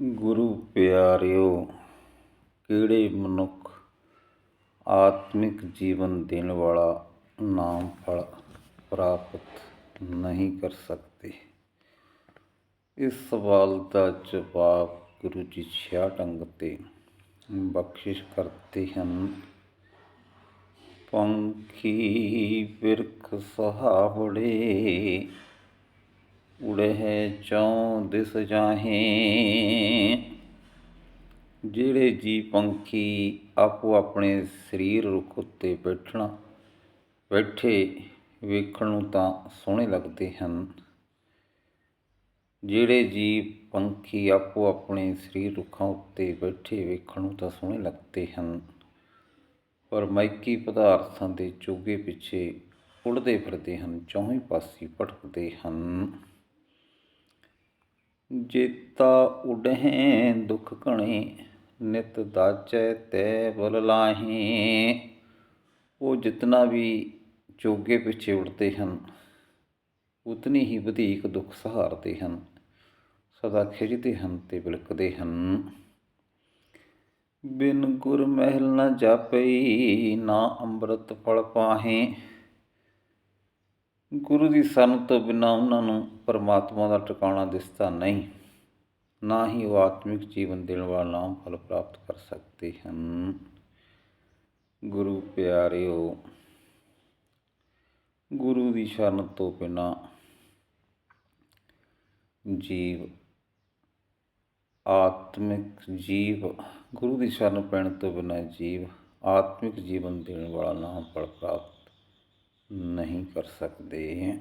ਗੁਰੂ ਪਿਆਰਿਓ, ਕਿਹੜੇ ਮਨੁੱਖ ਆਤਮਿਕ ਜੀਵਨ ਦੇਣ ਵਾਲਾ ਨਾਮ ਫਲ ਪ੍ਰਾਪਤ ਨਹੀਂ ਕਰ ਸਕਦੇ? ਇਸ ਸਵਾਲ ਦਾ ਜਵਾਬ ਗੁਰੂ ਜੀ ਛਿਆ ਢੰਗ ਤੇ ਬਖਸ਼ਿਸ਼ ਕਰਦੇ ਹਨ। ਪੰਖੀ ਵਿਰਖ ਸੁਹਾਵੜੇ ਉੜਹਿ ਚੌ ਦਿਸ ਜਾਹੇ। ਜਿਹੜੇ ਜੀ ਪੰਖੀ ਆਪੋ ਆਪਣੇ ਸਰੀਰ ਰੁੱਖ ਉੱਤੇ ਬੈਠਣਾ, ਬੈਠੇ ਵੇਖਣ ਨੂੰ ਤਾਂ ਸੋਹਣੇ ਲੱਗਦੇ ਹਨ। ਜਿਹੜੇ ਜੀ ਪੰਖੀ ਆਪੋ ਆਪਣੇ ਸਰੀਰ ਰੁੱਖਾਂ ਉੱਤੇ ਬੈਠੇ ਵੇਖਣ ਨੂੰ ਤਾਂ ਸੋਹਣੇ ਲੱਗਦੇ ਹਨ। ਪਰ ਮਾਇਕੀ ਪਦਾਰਥਾਂ ਦੇ ਚੋਗੇ ਪਿੱਛੇ ਉੜਦੇ ਫਿਰਦੇ ਹਨ, ਚੌਹੀਂ ਪਾਸੇ ਭਟਕਦੇ ਹਨ। ਜੇਤਾ ਉਡਹਿ ਦੁਖ ਘਣੇ, ਨਿਤ ਦਾਚੈ ਤੈ ਬਲ ਲਾਹੀ। ਉਹ ਜਿਤਨਾ ਵੀ ਚੋਗੇ ਪਿੱਛੇ ਉੜਦੇ ਹਨ, ਉਤਨੀ ਹੀ ਵਧੇਕ ਦੁੱਖ ਸਹਾਰਦੇ ਹਨ, ਸਦਾ ਖਿਜਦੇ ਹਨ ਤੇ ਬਿਲਕਦੇ ਹਨ। ਬਿਨ ਗੁਰ ਮਹਿਲ ਨਾ ਜਾਪਈ, ਨਾ ਅੰਮ੍ਰਿਤ ਫਲ ਪਾਹੇ। ਗੁਰੂ ਦੀ ਸਰਨ ਤੋਂ ਬਿਨਾਂ ਉਹਨਾਂ ਨੂੰ ਪਰਮਾਤਮਾ ਦਾ ਟਿਕਾਣਾ ਦਿਸਦਾ ਨਹੀਂ, ਨਾ ਹੀ ਉਹ ਆਤਮਿਕ ਜੀਵਨ ਦੇਣ ਵਾਲਾ ਨਾਮ ਫਲ ਪ੍ਰਾਪਤ ਕਰ ਸਕਦੇ ਹਨ। ਗੁਰੂ ਪਿਆਰਿਓ, ਗੁਰੂ ਦੀ ਸ਼ਰਨ ਤੋਂ ਬਿਨਾਂ ਜੀਵ, ਆਤਮਿਕ ਜੀਵ, ਗੁਰੂ ਦੀ ਸ਼ਰਨ ਪੈਣ ਤੋਂ ਬਿਨਾਂ ਜੀਵ, ਆਤਮਿਕ ਜੀਵਨ ਦੇਣ ਵਾਲਾ ਨਾਮ ਫਲ ਪ੍ਰਾਪਤ ਨਹੀਂ ਕਰ ਸਕਦੇ।